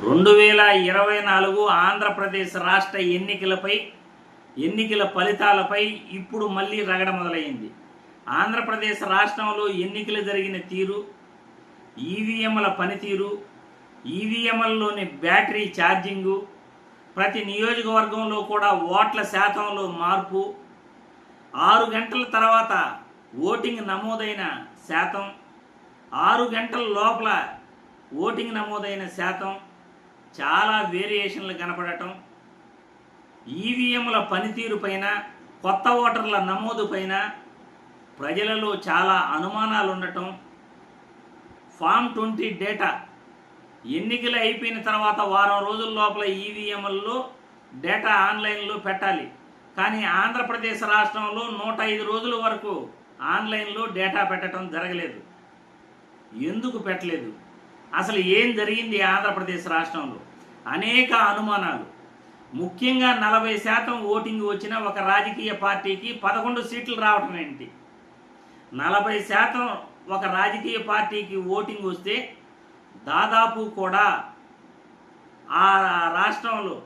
రెండు వేల ఇరవై నాలుగు ఆంధ్రప్రదేశ్ రాష్ట్ర ఎన్నికలపై ఎన్నికల ఫలితాలపై ఇప్పుడు మళ్ళీ రగడ మొదలైంది. ఆంధ్రప్రదేశ్ రాష్ట్రంలో ఎన్నికలు జరిగిన తీరు ఈవీఎంల పనితీరు ఈవీఎంలలోని బ్యాటరీ ఛార్జింగు ప్రతి నియోజకవర్గంలో కూడా ఓట్ల శాతంలో మార్పు ఆరు గంటల తర్వాత ఓటింగ్ నమోదైన శాతం ఆరు గంటల లోపల ఓటింగ్ నమోదైన శాతం చాలా వేరియేషన్లు కనపడటం ఈవీఎంల పనితీరు పైన కొత్త ఓటర్ల నమోదు పైన ప్రజలలో చాలా అనుమానాలు ఉండటం ఫామ్ ట్వంటీ డేటా ఎన్నికలు అయిపోయిన తర్వాత వారం రోజుల లోపల ఈవీఎంలలో డేటా ఆన్లైన్లో పెట్టాలి. కానీ ఆంధ్రప్రదేశ్ రాష్ట్రంలో నూట ఐదు రోజుల వరకు ఆన్లైన్లో డేటా పెట్టడం జరగలేదు. ఎందుకు పెట్టలేదు? అసలు ఏం జరిగింది ఆంధ్రప్రదేశ్ రాష్ట్రంలో? అనేక అనుమానాలు. ముఖ్యంగా నలభై శాతం ఓటింగ్ వచ్చిన ఒక రాజకీయ పార్టీకి పదకొండు సీట్లు రావటం ఏంటి? నలభై శాతం ఒక రాజకీయ పార్టీకి ఓటింగ్ వస్తే దాదాపు కూడా ఆ రాష్ట్రంలో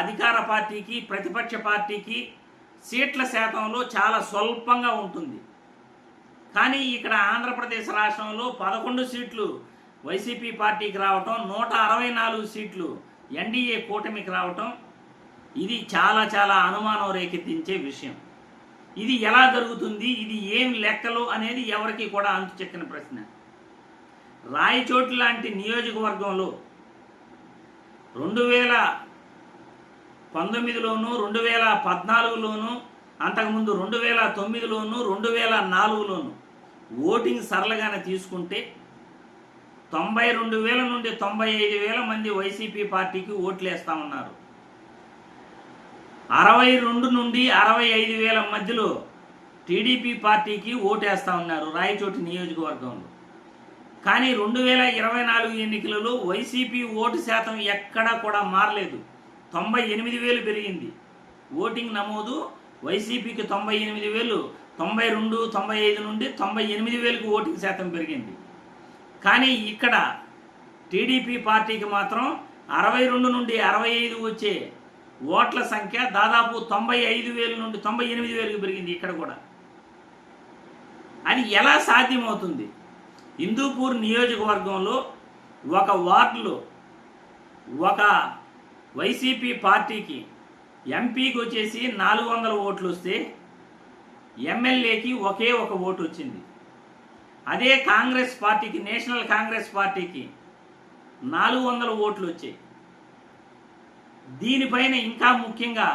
అధికార పార్టీకి ప్రతిపక్ష పార్టీకి సీట్ల శాతంలో చాలా స్వల్పంగా ఉంటుంది. కానీ ఇక్కడ ఆంధ్రప్రదేశ్ రాష్ట్రంలో పదకొండు సీట్లు వైసీపీ పార్టీకి రావటం నూట అరవై నాలుగు సీట్లు ఎన్డీఏ కూటమికి రావటం ఇది చాలా చాలా అనుమానం రేకెత్తించే విషయం. ఇది ఎలా జరుగుతుంది ఇది ఏం లెక్కలు అనేది ఎవరికి కూడా అంతు చెక్కని ప్రశ్న. రాయచోటి లాంటి నియోజకవర్గంలో రెండు వేల పంతొమ్మిదిలోను రెండు వేల పద్నాలుగులోనూ అంతకుముందు రెండు వేల తొమ్మిదిలోను రెండు వేల నాలుగులోను ఓటింగ్ సరళగానే తీసుకుంటే తొంభై రెండు వేల నుండి తొంభై ఐదు వేల మంది వైసీపీ పార్టీకి ఓట్లు వేస్తా ఉన్నారు. అరవై రెండు నుండి అరవై ఐదు వేల మధ్యలో టీడీపీ పార్టీకి ఓటేస్తా ఉన్నారు రాయచోటి నియోజకవర్గంలో. కానీ రెండు వేల ఇరవై నాలుగు ఎన్నికలలో వైసీపీ ఓటు శాతం ఎక్కడా కూడా మారలేదు. తొంభై ఎనిమిది వేలు పెరిగింది. ఓటింగ్ నమోదు వైసీపీకి తొంభై ఎనిమిది వేలు తొంభై రెండు తొంభై ఐదు నుండి తొంభై ఎనిమిది వేలకు ఓటింగ్ శాతం పెరిగింది. కానీ ఇక్కడ టీడీపీ పార్టీకి మాత్రం అరవై రెండు నుండి అరవై ఐదు వచ్చే ఓట్ల సంఖ్య దాదాపు తొంభై ఐదు వేల నుండి తొంభై ఎనిమిది వేలకు పెరిగింది ఇక్కడ కూడా. అది ఎలా సాధ్యమవుతుంది? హిందూపూర్ నియోజకవర్గంలో ఒక వార్డులో ఒక వైసీపీ పార్టీకి ఎంపీకి వచ్చేసి నాలుగు వందల ఓట్లు వస్తే ఎమ్మెల్యేకి ఒకే ఒక ఓటు వచ్చింది అదే కాంగ్రెస్ పార్టీకి నేషనల్ కాంగ్రెస్ పార్టీకి నాలుగు వందల ఓట్లు వచ్చాయి దీనిపైన ఇంకా ముఖ్యంగా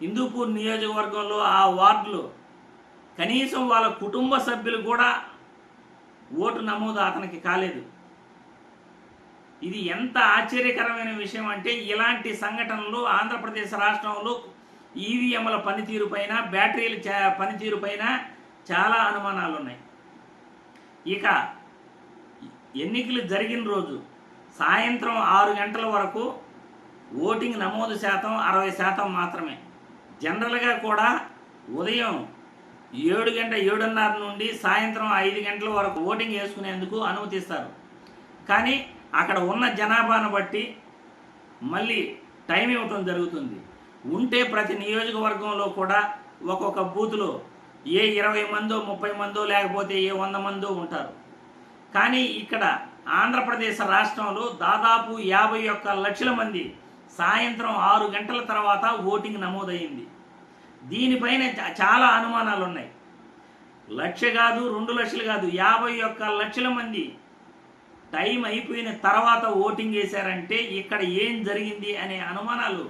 హిందూపూర్ నియోజకవర్గంలో ఆ వార్డులో కనీసం వాళ్ళ కుటుంబ సభ్యులు కూడా ఓటు నమోదు అతనికి కాలేదు. ఇది ఎంత ఆశ్చర్యకరమైన విషయం అంటే ఇలాంటి సంఘటనలు ఆంధ్రప్రదేశ్ రాష్ట్రంలో ఈవీఎంల పనితీరు పైన బ్యాటరీల పనితీరు పైన చాలా అనుమానాలు ఉన్నాయి ఇక ఎన్నికలు జరిగిన రోజు సాయంత్రం ఆరు గంటల వరకు ఓటింగ్ నమోదు శాతం అరవై శాతం మాత్రమే. జనరల్గా కూడా ఉదయం ఏడు గంట ఏడున్నర నుండి సాయంత్రం ఐదు గంటల వరకు ఓటింగ్ వేసుకునేందుకు అనుమతిస్తారు. కానీ అక్కడ ఉన్న జనాభాను బట్టి మళ్ళీ టైం ఇవ్వటం జరుగుతుంది. ఉంటే ప్రతి నియోజకవర్గంలో కూడా ఒక్కొక్క బూత్లో ఏ ఇరవై మందో ముప్పై మందో లేకపోతే ఏ వంద మందో ఉంటారు. కానీ ఇక్కడ ఆంధ్రప్రదేశ్ రాష్ట్రంలో దాదాపు యాభై ఒక్క లక్షల మంది సాయంత్రం ఆరు గంటల తర్వాత ఓటింగ్ నమోదయ్యింది దీనిపైన చాలా అనుమానాలు ఉన్నాయి లక్ష కాదు రెండు లక్షలు కాదు యాభై ఒక్క లక్షల మంది టైం అయిపోయిన తర్వాత ఓటింగ్ వేశారంటే ఇక్కడ ఏం జరిగింది అనే అనుమానాలు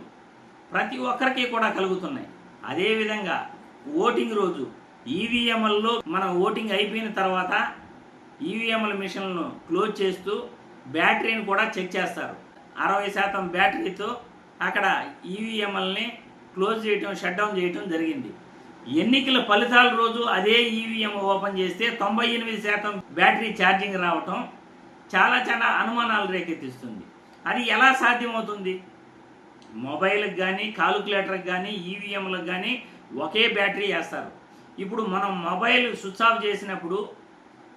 ప్రతి ఒక్కరికి కూడా కలుగుతున్నాయి. అదేవిధంగా ఓటింగ్ రోజు ఈవీఎంలలో మన ఓటింగ్ అయిపోయిన తర్వాత ఈవీఎంల మిషన్లను క్లోజ్ చేస్తూ బ్యాటరీని కూడా చెక్ చేస్తారు. అరవై శాతం బ్యాటరీతో అక్కడ ఈవీఎంఎల్ని క్లోజ్ చేయటం షట్ డౌన్ చేయటం జరిగింది. ఎన్నికల ఫలితాల రోజు అదే ఈవీఎం ఓపెన్ చేస్తే తొంభై ఎనిమిది శాతం బ్యాటరీ ఛార్జింగ్ రావటం చాలా చాలా అనుమానాలు రేకెత్తిస్తుంది. అది ఎలా సాధ్యమవుతుంది? మొబైల్కి కానీ కాలిక్యులేటర్కి కానీ ఈవీఎంలకు కానీ ఒకే బ్యాటరీ వేస్తారు. ఇప్పుడు మనం మొబైల్ స్విచ్ ఆఫ్ చేసినప్పుడు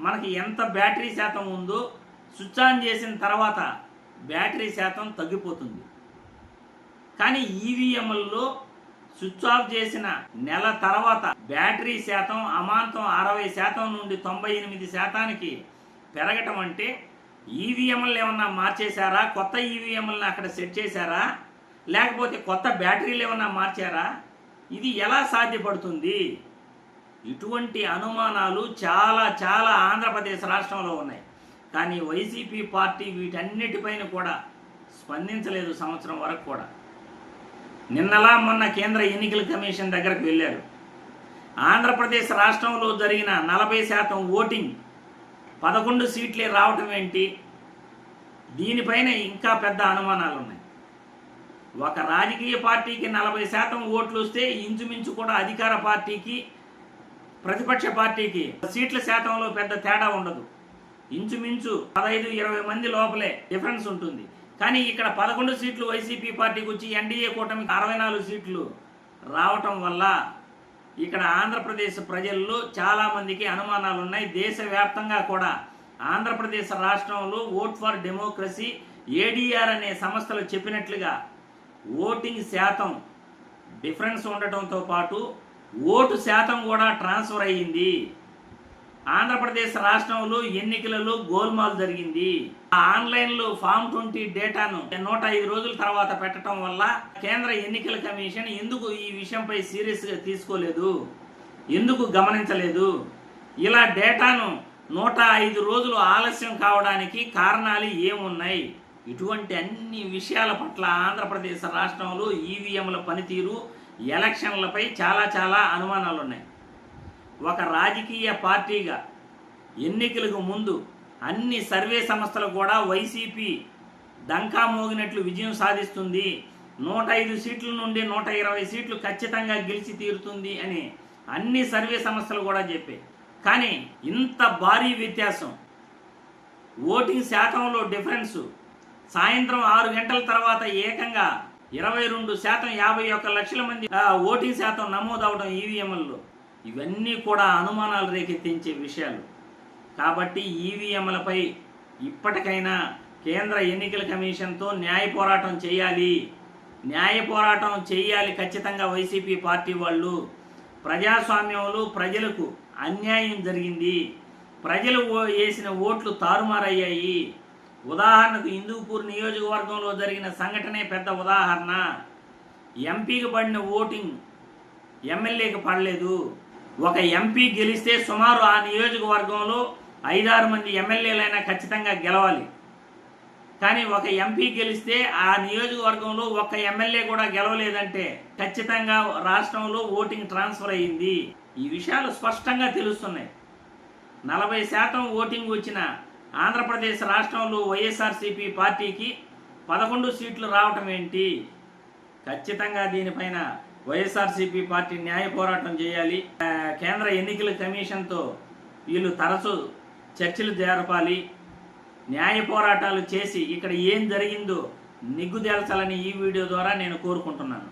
మనకి ఎంత బ్యాటరీ శాతం ఉందో స్విచ్ ఆన్ చేసిన తర్వాత బ్యాటరీ శాతం తగ్గిపోతుంది. కానీ ఈవీఎంలలో స్విచ్ ఆఫ్ చేసిన నెల తర్వాత బ్యాటరీ శాతం అమాంతం అరవై శాతం నుండి తొంభై ఎనిమిది శాతానికి పెరగటం అంటే ఈవీఎంలు ఏమన్నా మార్చేశారా? కొత్త ఈవీఎంలను అక్కడ సెట్ చేశారా? లేకపోతే కొత్త బ్యాటరీలు ఏమన్నా మార్చారా? ఇది ఎలా సాధ్యపడుతుంది? ఇటువంటి అనుమానాలు చాలా చాలా ఆంధ్రప్రదేశ్ రాష్ట్రంలో ఉన్నాయి. కానీ వైసీపీ పార్టీ వీటన్నిటిపైన కూడా స్పందించలేదు సంవత్సరం వరకు కూడా. నిన్నలా మొన్న కేంద్ర ఎన్నికల కమిషన్ దగ్గరకు వెళ్ళారు. ఆంధ్రప్రదేశ్ రాష్ట్రంలో జరిగిన నలభై శాతం ఓటింగ్ పదకొండు సీట్లే రావటం ఏంటి? దీనిపైన ఇంకా పెద్ద అనుమానాలు ఉన్నాయి ఒక రాజకీయ పార్టీకి నలభై శాతం ఓట్లు వస్తే ఇంచుమించు కూడా అధికార పార్టీకి ప్రతిపక్ష పార్టీకి సీట్ల శాతంలో పెద్ద తేడా ఉండదు. ఇంచుమించు పదహైదు ఇరవై మంది లోపలే డిఫరెన్స్ ఉంటుంది. కానీ ఇక్కడ పదకొండు సీట్లు వైసీపీ పార్టీకి వచ్చి ఎన్డీఏ కూటమికి అరవై నాలుగు సీట్లు రావటం వల్ల ఇక్కడ ఆంధ్రప్రదేశ్ ప్రజల్లో చాలామందికి అనుమానాలు ఉన్నాయి దేశవ్యాప్తంగా కూడా ఆంధ్రప్రదేశ్ రాష్ట్రంలో ఓట్ ఫర్ డెమోక్రసీ ఏడీఆర్ అనే సంస్థలు చెప్పినట్లుగా ఓటింగ్ శాతం డిఫరెన్స్ ఉండటంతో పాటు ఓటు శాతం కూడా ట్రాన్స్ఫర్ అయ్యింది. ఆంధ్రప్రదేశ్ రాష్ట్రంలో ఎన్నికలలో గోల్మాల్ జరిగింది. ఆ ఆన్లైన్లో ఫామ్ ట్వంటీ డేటాను నూట ఐదు రోజుల తర్వాత పెట్టడం వల్ల కేంద్ర ఎన్నికల కమిషన్ ఎందుకు ఈ విషయంపై సీరియస్గా తీసుకోలేదు? ఎందుకు గమనించలేదు? ఇలా డేటాను నూట ఐదు రోజులు ఆలస్యం కావడానికి కారణాలు ఏమున్నాయి? ఇటువంటి అన్ని విషయాల పట్ల ఆంధ్రప్రదేశ్ రాష్ట్రంలో ఈవీఎంల పనితీరు ఎలక్షన్లపై చాలా చాలా అనుమానాలు ఉన్నాయి ఒక రాజకీయ పార్టీగా ఎన్నికలకు ముందు అన్ని సర్వే సంస్థలు కూడా వైసీపీ దంకా మోగినట్లు విజయం సాధిస్తుంది. నూట ఐదు సీట్ల నుండి నూట ఇరవై సీట్లు ఖచ్చితంగా గెలిచి తీరుతుంది అని అన్ని సర్వే సంస్థలు కూడా చెప్పాయి. కానీ ఇంత భారీ వ్యత్యాసం ఓటింగ్ శాతంలో డిఫరెన్స్ సాయంత్రం ఆరు గంటల తర్వాత ఏకంగా ఇరవై రెండు శాతం యాభై ఒక్క లక్షల మంది ఆ, ఓటింగ్ శాతం నమోదవడం ఈవీఎంలలో ఇవన్నీ కూడా అనుమానాలు రేకెత్తించే విషయాలు. కాబట్టి ఈవీఎంలపై ఇప్పటికైనా కేంద్ర ఎన్నికల కమిషన్తో న్యాయ పోరాటం చేయాలి. న్యాయ పోరాటం చేయాలి ఖచ్చితంగా వైసీపీ పార్టీ వాళ్ళు. ప్రజాస్వామ్యంలో ప్రజలకు అన్యాయం జరిగింది. ప్రజలు ఓ- వేసిన ఓట్లు తారుమారయ్యాయి. ఉదాహరణకు హిందూపూర్ నియోజకవర్గంలో జరిగిన సంఘటనే పెద్ద ఉదాహరణ. ఎంపీకి పడిన ఓటింగ్ ఎమ్మెల్యేకి పడలేదు. ఒక ఎంపీ గెలిస్తే సుమారు ఆ నియోజకవర్గంలో ఐదారు మంది ఎమ్మెల్యేలైనా ఖచ్చితంగా గెలవాలి. కానీ ఒక ఎంపీ గెలిస్తే ఆ నియోజకవర్గంలో ఒక్క ఎమ్మెల్యే కూడా గెలవలేదంటే ఖచ్చితంగా రాష్ట్రంలో ఓటింగ్ ట్రాన్స్ఫర్ అయ్యింది. ఈ విషయాలు స్పష్టంగా తెలుస్తున్నాయి. నలభై శాతం ఓటింగ్ వచ్చిన ఆంధ్రప్రదేశ్ రాష్ట్రంలో వైఎస్ఆర్సీపీ పార్టీకి పదకొండు సీట్లు రావటం ఏంటి? ఖచ్చితంగా దీనిపైన వైఎస్ఆర్సీపీ పార్టీ న్యాయ పోరాటం చేయాలి. కేంద్ర ఎన్నికల కమిషన్తో వీళ్ళు తరచూ చర్చలు జరపాలి. న్యాయ పోరాటాలు చేసి ఇక్కడ ఏం జరిగిందో నిగ్గుదేల్చాలని ఈ వీడియో ద్వారా నేను కోరుకుంటున్నాను.